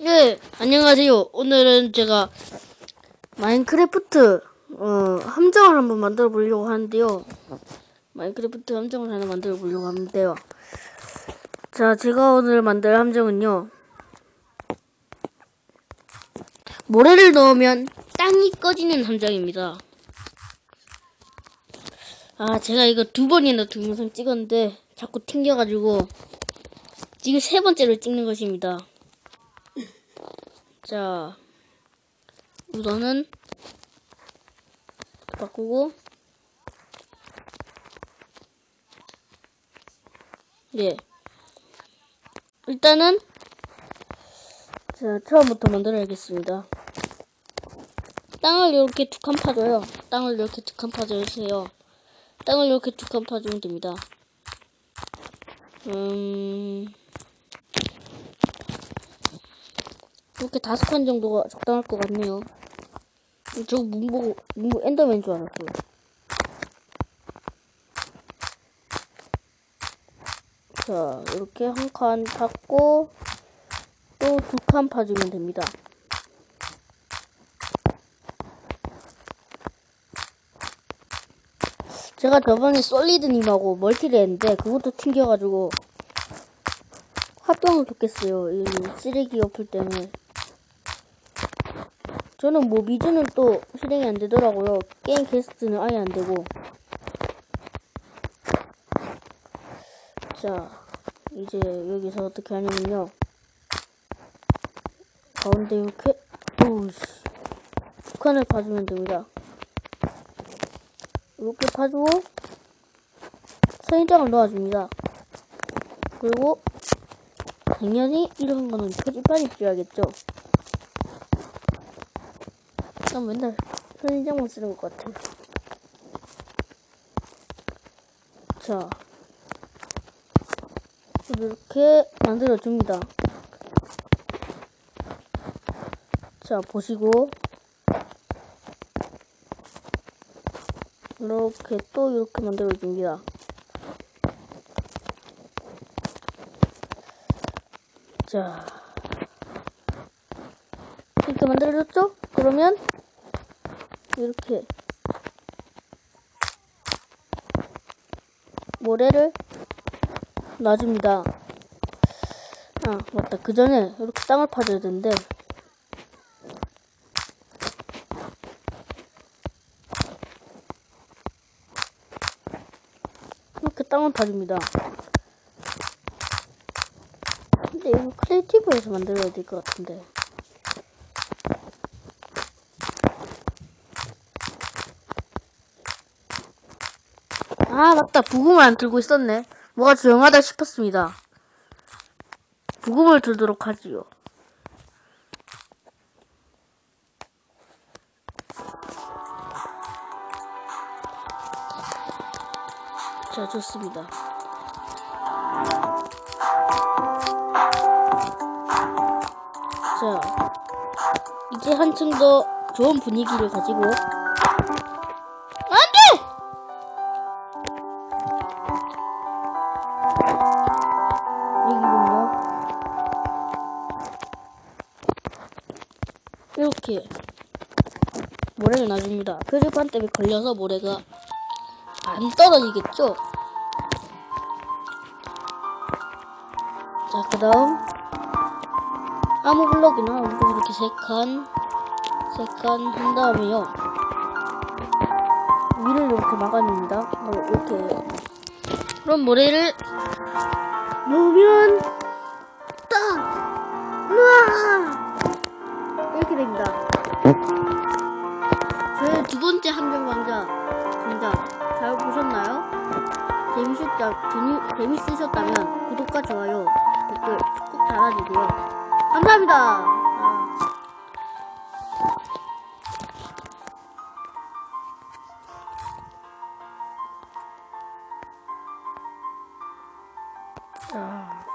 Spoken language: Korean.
네, 안녕하세요. 오늘은 제가 마인크래프트 어, 함정을 한번 만들어 보려고 하는데요. 마인크래프트 함정을 하나 만들어 보려고 하는데요. 자, 제가 오늘 만들 함정은요. 모래를 넣으면 땅이 꺼지는 함정입니다. 아, 제가 이거 두 번이나 동영상 찍었는데 자꾸 튕겨가지고 지금 세 번째로 찍는 것입니다. 자, 우선은 바꾸고 예. 일단은 자 처음부터 만들어야겠습니다. 땅을 이렇게 두 칸 파줘요. 땅을 이렇게 두 칸 파줘주세요. 땅을 이렇게 두 칸 파주면 됩니다. 음. 이렇게 다섯 칸 정도가 적당할 것 같네요. 저 문보, 문보 엔더맨 줄 알았어요. 자, 이렇게 한 칸 팠고, 또 두 칸 파주면 됩니다. 제가 저번에 솔리드님하고 멀티를 했는데, 그것도 튕겨가지고, 화병을 줬겠어요. 이 쓰레기 어플 때문에. 저는 뭐 미주는 또 실행이 안 되더라고요. 게임 게스트는 아예 안 되고. 자, 이제 여기서 어떻게 하냐면요. 가운데 이렇게, 오우씨. 북한을 파주면 됩니다. 이렇게 파주고, 선인장을 넣어줍니다. 그리고, 당연히 이런 거는 표지판이 필요하겠죠. 난 맨날 선인장만 쓰는 것 같아. 자, 이렇게 만들어줍니다. 자, 보시고, 이렇게 또 이렇게 만들어줍니다. 자, 이렇게 만들어줬죠? 그러면 이렇게 모래를 놔줍니다. 아 맞다 그 전에 이렇게 땅을 파줘야 되는데 이렇게 땅을 파줍니다. 근데 이거 크리에이티브에서 만들어야 될 것 같은데 아 맞다. 부금을 안 들고 있었네. 뭐가 조용하다 싶었습니다. 부금을 들도록 하지요. 자 좋습니다. 자 이제 한층 더 좋은 분위기를 가지고 이렇게 모래를 놔줍니다. 표지판 때문에 걸려서 모래가 안 떨어지겠죠? 자, 그 다음 아무 블럭이나 블럭 이렇게 세 칸, 세 칸 한 다음에요. 위를 이렇게 막아줍니다. 어, 이렇게. 그럼 모래를 놓으면 딱! 우와! 이렇게 됩니다. 어? 저의 두 번째 함정 강좌, 강좌 잘 보셨나요? 재밌으셨다, 재미, 재밌으셨다면 구독과 좋아요, 댓글 꼭 달아주세요. 감사합니다. 아. 아.